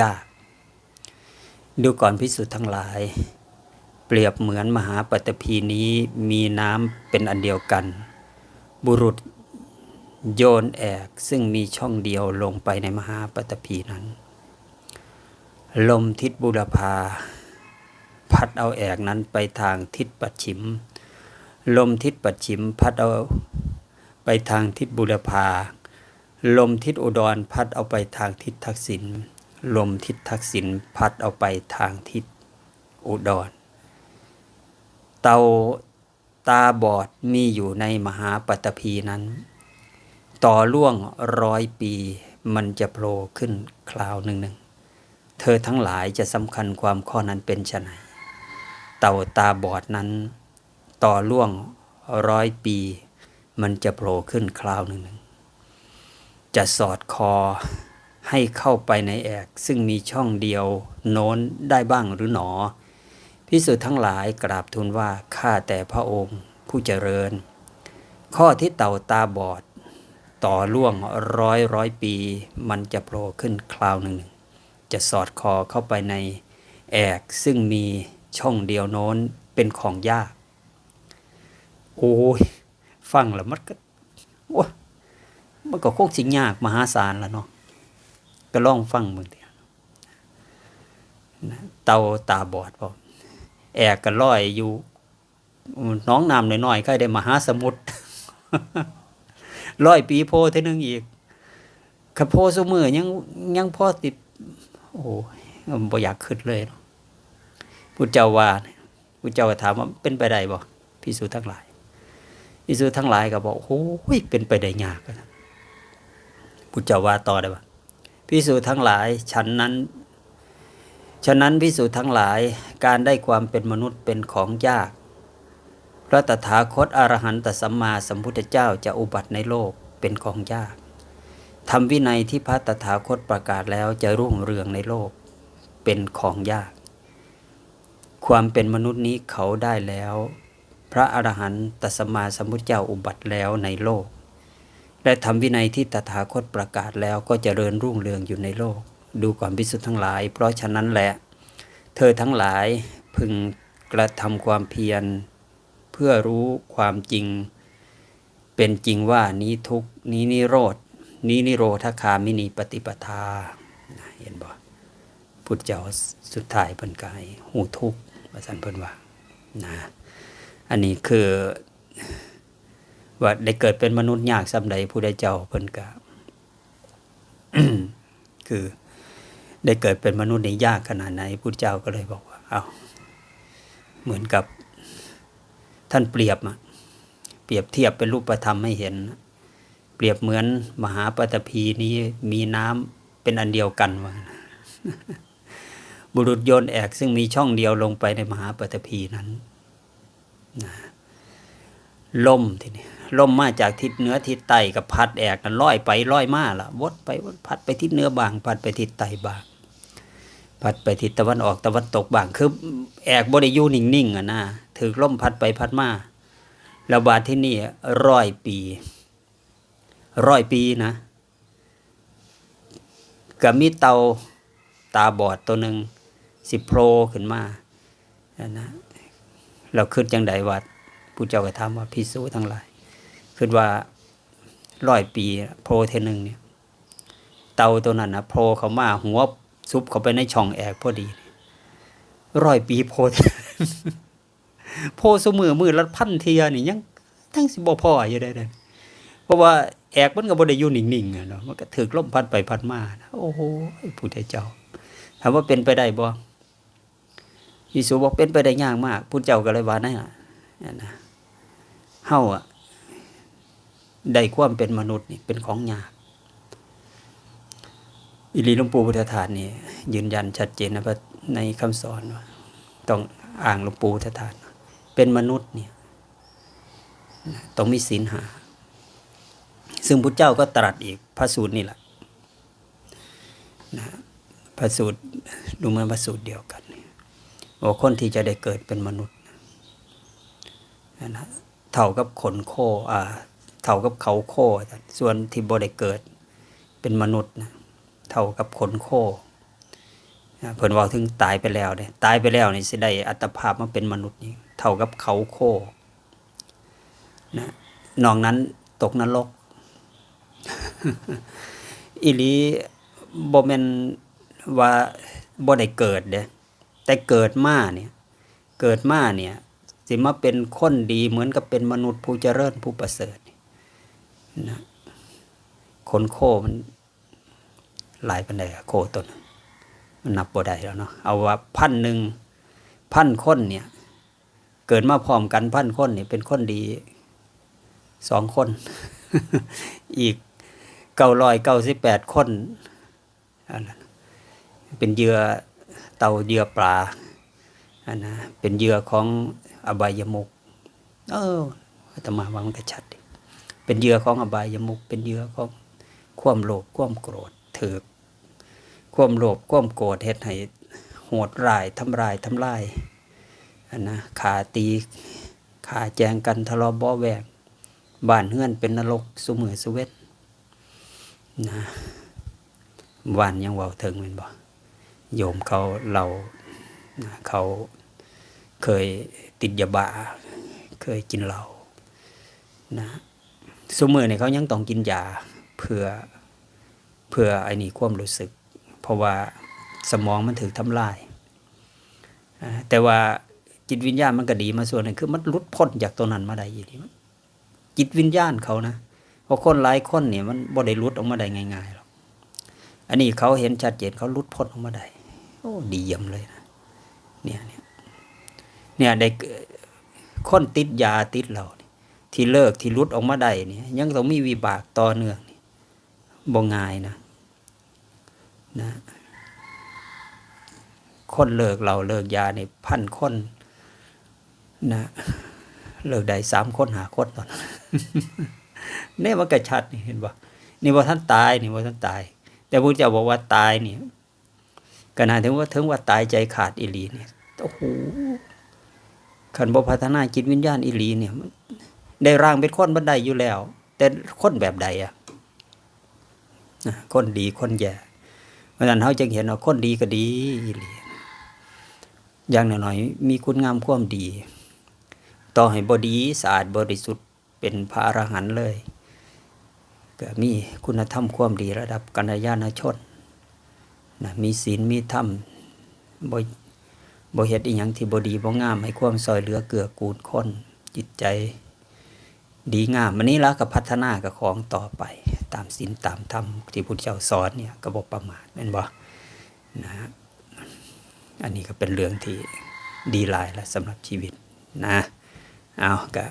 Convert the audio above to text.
ยาก ดูก่อนพิสุทธ์ทั้งหลาย เปรียบเหมือนมหาปฐพีนี้มีน้ำเป็นอันเดียวกัน บุรุษโยนแอกซึ่งมีช่องเดียวลงไปในมหาปฐพีนั้น ลมทิศบุรพา พัดเอาแอกนั้นไปทางทิศปัจฉิม ลมทิศปัจฉิมพัดเอาไปทางทิศบุรพา ลมทิศอุดรพัดเอาไปทางทิศทักษิณ ลมทิศทักษิณพัดเอาไปทางทิศอุดร เตาตาบอดมีอยู่ในมหาปฐพีนั้น ต่อล่วงร้อยปีมันจะโผล่ขึ้นคราวหนึ่งหนึ่งเธอทั้งหลายจะสำคัญความข้อนั้นเป็นไฉนเต่าตาบอดนั้น ต่อล่วงร้อยปี มันจะโผล่ขึ้นคราวหนึ่งหนึ่งจะสอดคอ ให้เข้าไปในแอก ซึ่งมีช่องเดียวโน้นได้บ้างหรือหนอพิสุทธ์ทั้งหลายกราบทูลว่าข้าแต่พระองค์ผู้เจริญ ข้อที่เต่าตาบอด ต่อล่วงร้อยร้อยปี มันจะโผล่ขึ้นคราวหนึ่ง จะสอดคอเข้าไปในแอกซึ่งมีช่องเดียวโน้นเป็นของยาก โอ้ย ฟังแล้วมันก็โอ้มันก็คงสิงยากมหาศาลแล้วเนาะ ก็ลองฟังมึงเดียวเตาตาบอดพอแอกก็ลอยอยู่น้องน้ำน้อยๆใครได้มหาสมุทรร้อยปีโพเท่านึงอีกขับโพสมือยังยังพอติด โอ้ยมันบ่อยากขึ้นเลยพุทธเจ้าว่าเนี่ยพุทธเจ้าถามว่าเป็นไปได้บ่พิสูจน์ทั้งหลายพิสูจน์ทั้งหลายก็บอกโอ้ยเป็นไปได้ยากพุทธเจ้าว่าต่อได้บ่ พิสูจน์ทั้งหลายฉันนั้น ฉะนั้นพิสูจน์ทั้งหลายการได้ความเป็นมนุษย์เป็นของยาก พระตถาคตอรหันตสัมมาสัมพุทธเจ้าจะอุบัติในโลกเป็นของยากธรรมวินัยที่พระตถาคตประกาศแล้วจะรุ่งเรืองในโลกเป็นของยาก ความเป็นมนุษย์นี้เขาได้แล้ว พระอรหันตสัมมาสัมพุทธเจ้าอุบัติแล้วในโลก และธรรมวินัยที่ตถาคตประกาศแล้วก็จเจริญรุ่งเรืองอยู่ในโลก ดูก่อนพิสุทธ์ทั้งหลาย เพราะฉะนั้นแหละ เธอทั้งหลายพึงกระทำความเพียร เพื่อรู้ความจริง เป็นจริงว่านี้ทุกนี้นิโรธนี้นิโรธคามินีปฏิปทาเห็นบ่พุทธเจ้าสุดท้ายเพิ่นกายหูทุกข์ว่าสันเพิ่นว่านะอันนี้คือ ว่าได้เกิดเป็นมนุษย์ยากสำใดผู้ใดเจ้าเพิ่นกะคือ ได้เกิดเป็นมนุษย์ในยากขนาดไหนพุทธเจ้าก็เลยบอกว่า เอาเหมือนกับ ท่านเปรียบอะเปรียบเทียบเป็นรูปธรรมให้เห็น เปรียบเหมือนมหาปฐพีนี้มีน้ำเป็นอันเดียวกันว่าบุรุษโยนแอกซึ่งมีช่องเดียวลงไปในมหาปฐพีนั้นนะ ลมทีนี้ลมมาจากทิศเหนือทิศใต้กับพัดแอกนั้นลอยไปลอยมาล่ะวดไปวดพัดไปทิศเหนือบาง พัดไปทิศใต้บาง พัดไปทิศตะวันออกตะวันตกบางคือแอกบริยูนิ่งๆอะนะถือลมพัดไปพัดมาแล้วบาดที่นี่ร้อยปีร้อยปีนะก็มีเตาตาบอดตัวหนึ่งสิโผล่ขึ้นมาอันนะเราคิดจังใดว่า ผู้เจ้าก็ถามว่าพิสูทั้งหลายคิดว่าร้อยปีโผล่เทหนึงเนี่ยเตาตัวนั้นนะโผล่เขามาหัวซุบเขาไปในช่องแอกพอดีร้อยปีโผล่โพสมือมือละพันเทียนี่ยังทั้งสิบ่พออยู่ได้เลยเพราะว่าแอกมันก็บ่ได้อยู่นิ่งๆเนาะมันก็ถือลมพัดไปพัดมาโอ้โหพุทเจ้าถามว่าเป็นไปได้บ่ยิสุบอกเป็นไปได้ยากมากพุทธเจ้าก็เลยว่านั่นน่ะนั่นนะ เฮาอะได้ความเป็นมนุษย์นี่เป็นของยากอิริหลวงปู่พุทธทาสนี่ยืนยันชัดเจนนะว่าในคำสอนว่าต้องอ่างหลวงปู่พุทธทาสเป็นมนุษย์เนี่ยต้องมีศีลหา ซึ่งพุทธเจ้าก็ตรัสอีกพระสูตรนี่แหละนะพระสูตรดูเหมือนพระสูตรเดียวกันว่าคนที่จะได้เกิดเป็นมนุษย์นะ เท่ากับขนโคอ่าเท่ากับเขาโคส่วนที่บ่ได้เกิดเป็นมนุษย์นะเท่ากับขนโคเพิ่นว้าถึงตายไปแล้วเนี่ยตายไปแล้วนี่สิได้อัตภาพมาเป็นมนุษย์นี่เท่ากับเขาโคนะนอกนั้นตกนรกอีหลีบ่แม่นว่าบ่ได้เกิดเด้แต่เกิดมาเนี่ย เกิดมาเนี่ย สิมาเป็นคนดีเหมือนกับเป็นมนุษย์ผู้เจริญผู้ประเสริฐนะคนโคมันหลายปันใดอะโคตัวหนึงมันนับบ่ได้แล้วเนาะเอาว่าพันหนึ่งพันคนเนี่ย เกิดมาพร้อมกันพันคนเนี่ยเป็นคนดีสองคน อีกเก้าร้อยเก้าสิบแปดคนอันนั้นเป็นเหยื่อเต่าเหยื่อปลาอันนะเป็นเหยื่อของ อบายมุกเอออาตมาว่ามันก็ชัดดิเป็นเยื่อของอบายมุกเป็นเยื่อของความโลภความโกรธถือความโลภความโกรธเฮ็ดให้โหดร้ายทำลายทำลายอันนะขาตีขาแจงกันทะเลาะบ้อแวงบ้านเฮือนเป็นนรกสุมือสุเวทนะวานยังเว้าถึงแม่นบ่โยมเขาเรานะเขาเคย ติดยาบ้าเคยกินเหล้านะสุมือเนี่ยเขายังต้องกินยาเพื่อเพื่อไอ้นี่ความรู้สึก เพราะว่าสมองมันถูกทำลายแต่ว่าจิตวิญญาณมันก็ดีมาส่วนหนึ่งคือมันลุดพ้นจากตัวนั้นมาได้อีนี่จิตวิญญาณเขานะเพราะคนหลายคนเนี่ยมันบ่ได้ลุดออกมาได้ง่ายๆหรอกอันนี้เขาเห็นชัดเจนเขาลุดพ้นออกมาได้โอ้ดีเยี่ยมเลยนะเนี่ย เนี่ยเนี่ยได้เกิดคนติดยาติดเหล้านี่ที่เลิกที่หลุดออกมาได้เนี่ยยังต้องมีวิบากต่อเนื่องนี่บ่ง่ายนะนะคนเลิกเราเลิกยาในพันคนนะเลิกได้สามคนหาคนตอนเนี่ยมันกระชัดนี่เห็นปะนี่ว่าท่านตายนี่ว่าท่านตาย แต่พระเจ้าบอกว่าตายนี่ขนาดถึงว่าถึงว่าตายใจขาดอิลีเนี่ยโอ้โห ขันบพัฒนาจิตวิญญาณอิลีเนี่ยมันได้ร่างเป็นคนบันไดอยู่แล้ว แต่คนแบบใดอะคนดีคนแย่เพราะนั้นเขาจึงเห็นว่าคนดีก็ดีอีหลีอย่างหน้อยๆมีคุณงามความดี ต่อให้บดีสะอาดบริสุทธิ์เป็นพระอรหันต์เลยก็มีคุณธรรมความดีระดับกัญญาณชนนะมีศีลมีธรรมบ่ บ่เฮ็ดอีหยังที่บ่ดีบ่งาม ให้ความซอยเหลือเกื้อกูลคนจิตใจ ดีงามมันนี้แล้วก็พัฒนากับของต่อไป ตามศีลตามธรรมที่พุทธเจ้าสอนเนี่ยก็บอกประมาทแม่นบ่นะฮะอันนี้ก็เป็นเรื่องที่ดีหลายแล้วสำหรับชีวิตนะเอาก็